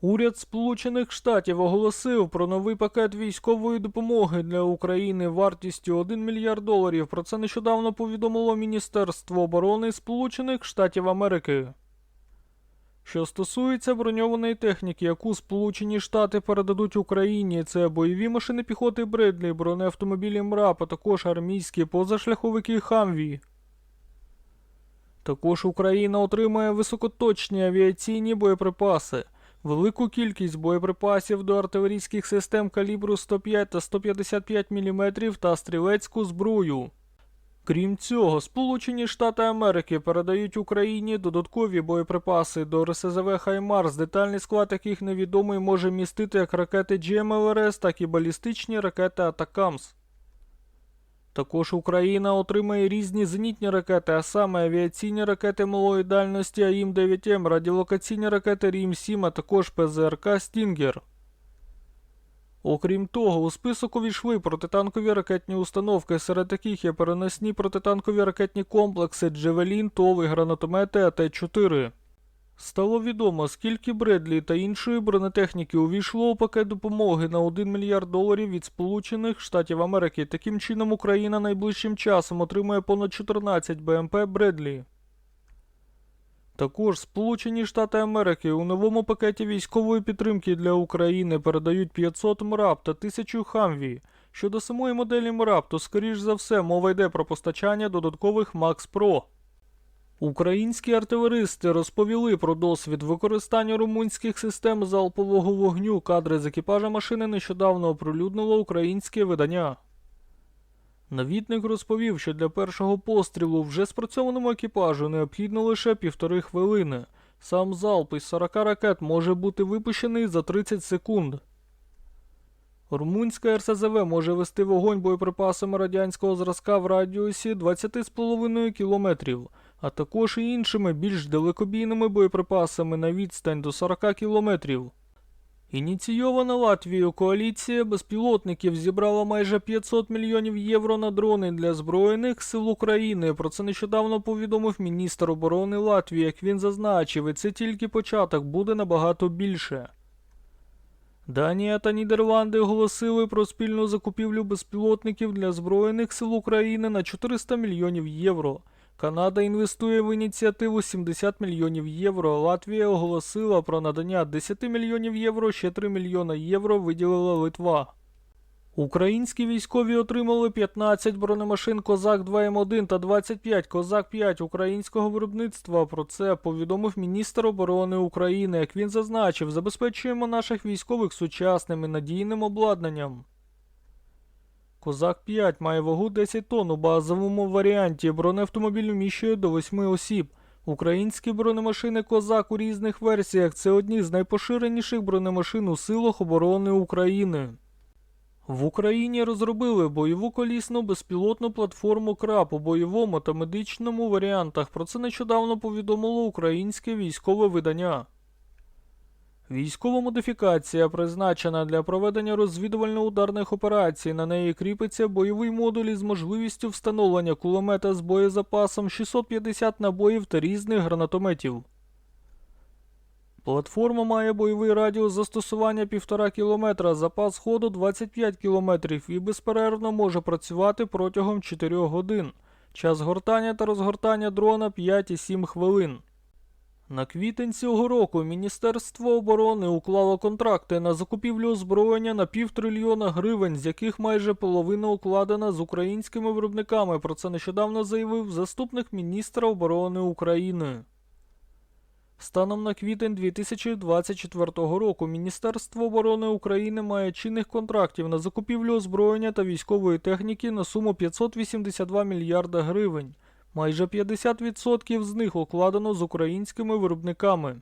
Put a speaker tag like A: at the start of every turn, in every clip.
A: Уряд Сполучених Штатів оголосив про новий пакет військової допомоги для України вартістю 1 мільярд доларів. Про це нещодавно повідомило Міністерство оборони Сполучених Штатів Америки. Що стосується броньованої техніки, яку Сполучені Штати передадуть Україні, це бойові машини піхоти Бредлі, бронеавтомобілі МРАП, а також армійські позашляховики Хамві. Також Україна отримає високоточні авіаційні боєприпаси, велику кількість боєприпасів до артилерійських систем калібру 105 та 155 мм та стрілецьку зброю. Крім цього, Сполучені Штати Америки передають Україні додаткові боєприпаси до РСЗВ Хаймарс, детальний склад яких невідомий може містити як ракети GMLRS, так і балістичні ракети Атакамс. Також Україна отримає різні зенітні ракети, а саме авіаційні ракети малої дальності АІМ-9М, радіолокаційні ракети Рім-7, а також ПЗРК Стінгер. Окрім того, у список увійшли протитанкові ракетні установки, серед яких є переносні протитанкові ракетні комплекси Джевелін, ТОВ і гранатомети АТ-4. Стало відомо, скільки Бредлі та іншої бронетехніки увійшло у пакет допомоги на 1 мільярд доларів від Сполучених Штатів Америки. Таким чином, Україна найближчим часом отримує понад 14 БМП Бредлі. Також Сполучені Штати Америки у новому пакеті військової підтримки для України передають 500 МРАП та 1000 Хамві. Щодо самої моделі МРАП, то скоріш за все мова йде про постачання додаткових Макс Про. Українські артилеристи розповіли про досвід використання румунських систем залпового вогню. Кадри з екіпажа машини нещодавно оприлюднило українське видання. Навідник розповів, що для першого пострілу вже спрацьованому екіпажу необхідно лише півтори хвилини. Сам залп із 40 ракет може бути випущений за 30 секунд. Румунська РСЗВ може вести вогонь боєприпасами радянського зразка в радіусі 20,5 кілометрів, а також і іншими більш далекобійними боєприпасами на відстань до 40 кілометрів. Ініційована Латвією коаліція безпілотників зібрала майже 500 мільйонів євро на дрони для Збройних сил України. Про це нещодавно повідомив міністр оборони Латвії, як він зазначив, і це тільки початок буде набагато більше. Данія та Нідерланди оголосили про спільну закупівлю безпілотників для Збройних сил України на 400 мільйонів євро. Канада інвестує в ініціативу 70 мільйонів євро. Латвія оголосила про надання 10 мільйонів євро, ще 3 мільйона євро виділила Литва. Українські військові отримали 15 бронемашин Козак 2М1 та 25 Козак 5 українського виробництва. Про це повідомив міністр оборони України. Як він зазначив, забезпечуємо наших військових сучасним і надійним обладнанням. Козак 5 має вагу 10 тонн у базовому варіанті. Бронеавтомобіль вміщує до 8 осіб. Українські бронемашини Козак у різних версіях це одні з найпоширеніших бронемашин у силах оборони України. В Україні розробили бойову колісну безпілотну платформу КРАП у бойовому та медичному варіантах. Про це нещодавно повідомило українське військове видання. Військова модифікація призначена для проведення розвідувально-ударних операцій. На неї кріпиться бойовий модуль із можливістю встановлення кулемета з боєзапасом 650 набоїв та різних гранатометів. Платформа має бойовий радіус застосування 1,5 км, запас ходу 25 км і безперервно може працювати протягом 4 годин. Час гортання та розгортання дрона 5,7 хвилин. На квітень цього року Міністерство оборони уклало контракти на закупівлю озброєння на півтрильйона гривень, з яких майже половина укладена з українськими виробниками. Про це нещодавно заявив заступник міністра оборони України. Станом на квітень 2024 року Міністерство оборони України має чинних контрактів на закупівлю озброєння та військової техніки на суму 582 мільярда гривень. Майже 50% з них укладено з українськими виробниками.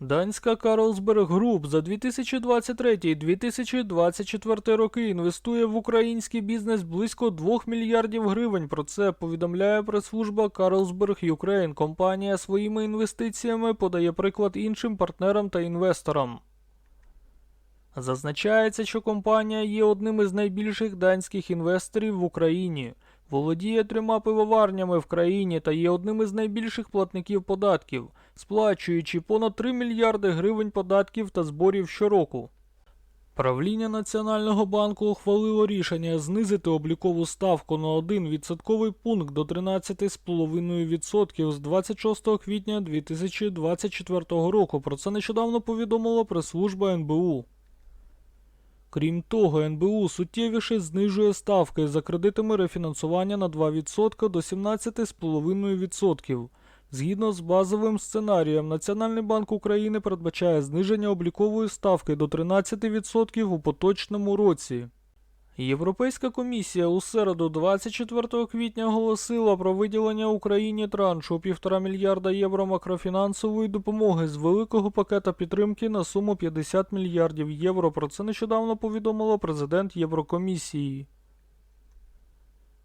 A: Данська Carlsberg Group за 2023-2024 роки інвестує в український бізнес близько 2 мільярдів гривень. Про це повідомляє прес-служба Carlsberg Ukraine. Компанія своїми інвестиціями подає приклад іншим партнерам та інвесторам. Зазначається, що компанія є одним із найбільших данських інвесторів в Україні, володіє трьома пивоварнями в країні та є одним із найбільших платників податків, сплачуючи понад 3 мільярди гривень податків та зборів щороку. Правління Національного банку ухвалило рішення знизити облікову ставку на 1 відсотковий пункт до 13,5% з 26 квітня 2024 року. Про це нещодавно повідомила прес-служба НБУ. Крім того, НБУ суттєвіше знижує ставки за кредитами рефінансування на 2% до 17,5%. Згідно з базовим сценарієм, Національний банк України передбачає зниження облікової ставки до 13% у поточному році. Європейська комісія у середу 24 квітня оголосила про виділення Україні траншу 1,5 мільярда євро макрофінансової допомоги з великого пакета підтримки на суму 50 мільярдів євро. Про це нещодавно повідомила президент Єврокомісії.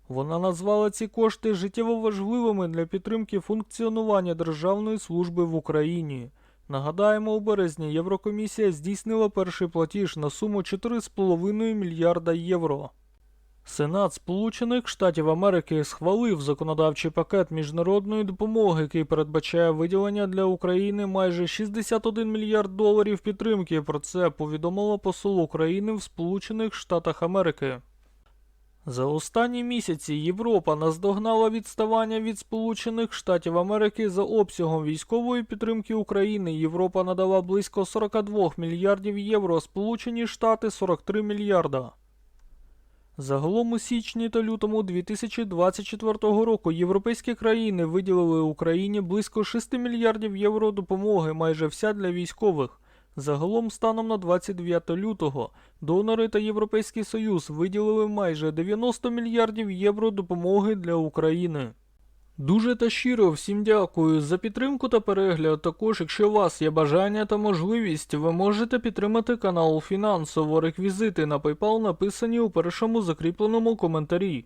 A: Вона назвала ці кошти життєво важливими для підтримки функціонування Державної служби в Україні. Нагадаємо, у березні Єврокомісія здійснила перший платіж на суму 4,5 мільярда євро. Сенат Сполучених Штатів Америки схвалив законодавчий пакет міжнародної допомоги, який передбачає виділення для України майже 61 мільярд доларів підтримки. Про це повідомила посол України в Сполучених Штатах Америки. За останні місяці Європа наздогнала відставання від Сполучених Штатів Америки за обсягом військової підтримки України. Європа надала близько 42 мільярдів євро, Сполучені Штати 43 мільярда. Загалом у січні та лютому 2024 року європейські країни виділили Україні близько 6 мільярдів євро допомоги, майже вся для військових. Загалом, станом на 29 лютого, донори та Європейський Союз виділили майже 90 мільярдів євро допомоги для України. Дуже та щиро всім дякую за підтримку та перегляд. Також, якщо у вас є бажання та можливість, ви можете підтримати канал фінансово. Реквізити на PayPal написані у першому закріпленому коментарі.